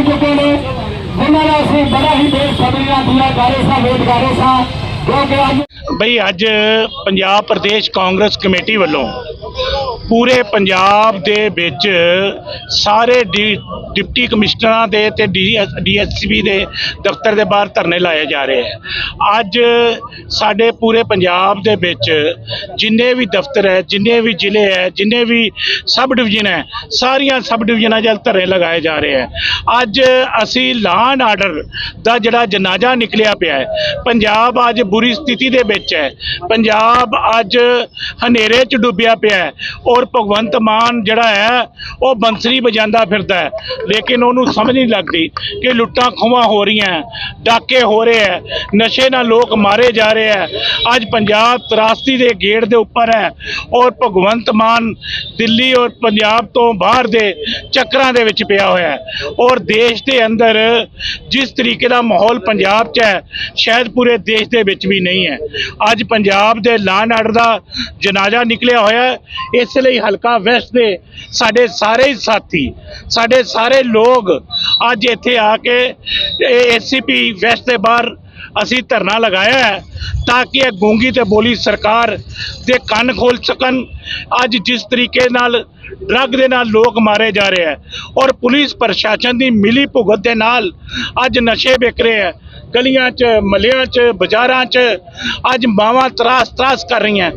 ਪਹੁੰਚ ਚੁੱਕੇ ਨੇ ਜਿਨ੍ਹਾਂ ਦਾ ਅਸੀਂ ਬੜਾ ਹੀ ਬੇਸਬਰੀ ਨਾਲ ਪੂਰਾ ਕਰ ਰਹੇ ਸਾਂ, ਵੇਟ ਕਰ ਰਹੇ ਕਿਉਂਕਿ ਅੱਜ ਬਈ ਅੱਜ ਪੰਜਾਬ ਪ੍ਰਦੇਸ਼ ਕਾਂਗਰਸ ਕਮੇਟੀ ਵੱਲੋਂ ਪੂਰੇ ਪੰਜਾਬ ਦੇ ਵਿੱਚ ਸਾਰੇ ਡੀ- ਡਿਪਟੀ ਕਮਿਸ਼ਨਰਾਂ ਦੇ ਤੇ ਡੀਐਸਪੀ ਦੇ ਦਫ਼ਤਰ ਦੇ ਬਾਹਰ ਧਰਨੇ ਲਾਏ ਜਾ ਰਹੇ ਹੈ। ਅੱਜ ਸਾਡੇ ਪੂਰੇ ਪੰਜਾਬ ਦੇ ਵਿੱਚ ਜਿੰਨੇ ਵੀ ਦਫ਼ਤਰ ਹੈ, ਜਿੰਨੇ ਵੀ ਜ਼ਿਲ੍ਹੇ ਹੈ, ਜਿੰਨੇ ਵੀ ਸਬ ਡਿਵੀਜ਼ਨ ਹੈ, ਸਾਰੀਆਂ ਸਬ ਡਿਵੀਜ਼ਨਾਂ 'ਚ ਧਰਨੇ ਲਗਾਏ ਜਾ ਰਹੇ ਹੈ। ਅੱਜ ਅਸੀਂ ਲਾਅ ਆਰਡਰ ਦਾ ਜਿਹੜਾ ਜਨਾਜ਼ਾ ਨਿਕਲਿਆ ਪਿਆ ਹੈ, ਪੰਜਾਬ ਅੱਜ ਬੁਰੀ ਸਥਿਤੀ ਦੇ ਵਿੱਚ ਹੈ। ਪੰਜਾਬ ਅੱਜ ਹਨੇਰੇ 'ਚ ਡੁੱਬਿਆ ਪਿਆ ਹੈ। ਔਰ ਭਗਵੰਤ ਮਾਨ ਜਿਹੜਾ ਹੈ, ਉਹ ਬੰਸਰੀ ਵਜਾਂਦਾ ਫਿਰਦਾ ਹੈ। ਲੇਕਿਨ ਉਹਨੂੰ ਸਮਝ ਨਹੀਂ ਲੱਗਦੀ ਕਿ ਲੁੱਟਾਂ ਖੋਹਾਂ ਹੋ ਰਹੀਆਂ ਡਾਕੇ ਹੋ ਰਹੇ ਹੈ, ਨਸ਼ੇ ਨਾਲ ਲੋਕ ਮਾਰੇ ਜਾ ਰਹੇ ਹੈ। ਅੱਜ ਪੰਜਾਬ ਤਰਾਸਤੀ ਦੇ ਗੇੜ ਦੇ ਉੱਪਰ ਹੈ ਔਰ ਭਗਵੰਤ ਮਾਨ ਦਿੱਲੀ ਔਰ ਪੰਜਾਬ ਤੋਂ ਬਾਹਰ ਦੇ ਚੱਕਰਾਂ ਦੇ ਵਿੱਚ ਪਿਆ ਹੋਇਆ ਹੈ। ਔਰ ਦੇਸ਼ ਦੇ ਅੰਦਰ ਜਿਸ ਤਰੀਕੇ ਦਾ ਮਾਹੌਲ ਪੰਜਾਬ 'ਚ ਹੈ, ਸ਼ਾਇਦ ਪੂਰੇ ਦੇਸ਼ ਦੇ ਵਿੱਚ ਵੀ ਨਹੀਂ ਹੈ। ਅੱਜ ਪੰਜਾਬ ਦੇ ਲਾਅ ਆਰਡਰ ਦਾ ਜਨਾਜ਼ਾ ਨਿਕਲਿਆ ਹੋਇਆ ਹੈ, ਇਸ ਲਈ ਹਲਕਾ ਵੈਸਟ ਦੇ ਸਾਡੇ ਸਾਰੇ ਹੀ ਸਾਥੀ, ਸਾਡੇ ਸਾਰੇ ਲੋਕ ਅੱਜ ਇੱਥੇ ਆ ਕੇ ਏਸੀਪੀ ਵੈਸਟ ਦੇ ਬਾਹਰ ਅਸੀਂ ਧਰਨਾ ਲਗਾਇਆ ਹੈ ਤਾਂ ਕਿ ਇਹ ਗੂੰਗੀ ਤੇ ਬੋਲੀ ਸਰਕਾਰ ਦੇ ਕੰਨ ਖੋਲ ਸਕਣ। ਅੱਜ ਜਿਸ ਤਰੀਕੇ ਨਾਲ ਡਰੱਗ ਦੇ ਨਾਲ ਲੋਕ ਮਾਰੇ ਜਾ ਰਹੇ ਹੈ ਔਰ ਪੁਲਿਸ ਪ੍ਰਸ਼ਾਸਨ ਦੀ ਮਿਲੀ ਭੁਗਤ ਦੇ ਨਾਲ ਅੱਜ ਨਸ਼ੇ ਵਿਕ ਰਹੇ ਹੈ। ਗਲੀਆਂ 'ਚ, ਮੱਲਿਆਂ 'ਚ, ਬਾਜ਼ਾਰਾਂ 'ਚ ਅੱਜ ਮਾਵਾਂ ਤਰਾਸ ਤਰਾਸ ਕਰ ਰਹੀਆਂ।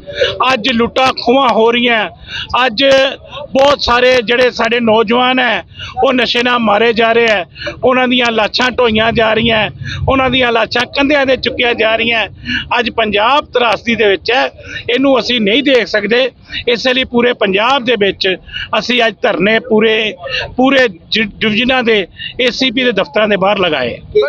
ਅੱਜ ਲੁੱਟਾਂ ਖੋਹਾਂ ਹੋ ਰਹੀਆਂ। ਅੱਜ ਬਹੁਤ ਸਾਰੇ ਜਿਹੜੇ ਸਾਡੇ ਨੌਜਵਾਨ ਹੈ, ਉਹ ਨਸ਼ੇ ਨਾਲ ਮਾਰੇ ਜਾ ਰਹੇ ਹੈ। ਉਹਨਾਂ ਦੀਆਂ ਲਾਸ਼ਾਂ ਢੋਈਆਂ ਜਾ ਰਹੀਆਂ ਉਹਨਾਂ ਦੀਆਂ ਲਾਸ਼ਾਂ ਕੰਧਿਆਂ ਦੇ ਚੁੱਕੀਆਂ ਜਾ ਰਹੀਆਂ ਅੱਜ ਪੰਜਾਬ ਤਰਾਸਦੀ ਦੇ ਵਿੱਚ ਹੈ। ਇਹਨੂੰ ਅਸੀਂ ਨਹੀਂ ਦੇਖ ਸਕਦੇ। ਇਸੇ ਲਈ ਪੂਰੇ ਪੰਜਾਬ ਦੇ ਵਿੱਚ ਅਸੀਂ ਅੱਜ ਧਰਨੇ ਪੂਰੇ ਪੂਰੇ ਡਿਵੀਜ਼ਨਾਂ ਦੇ, ਏਸੀਪੀ ਦੇ ਦਫ਼ਤਰਾਂ ਦੇ ਬਾਹਰ ਲਗਾਏ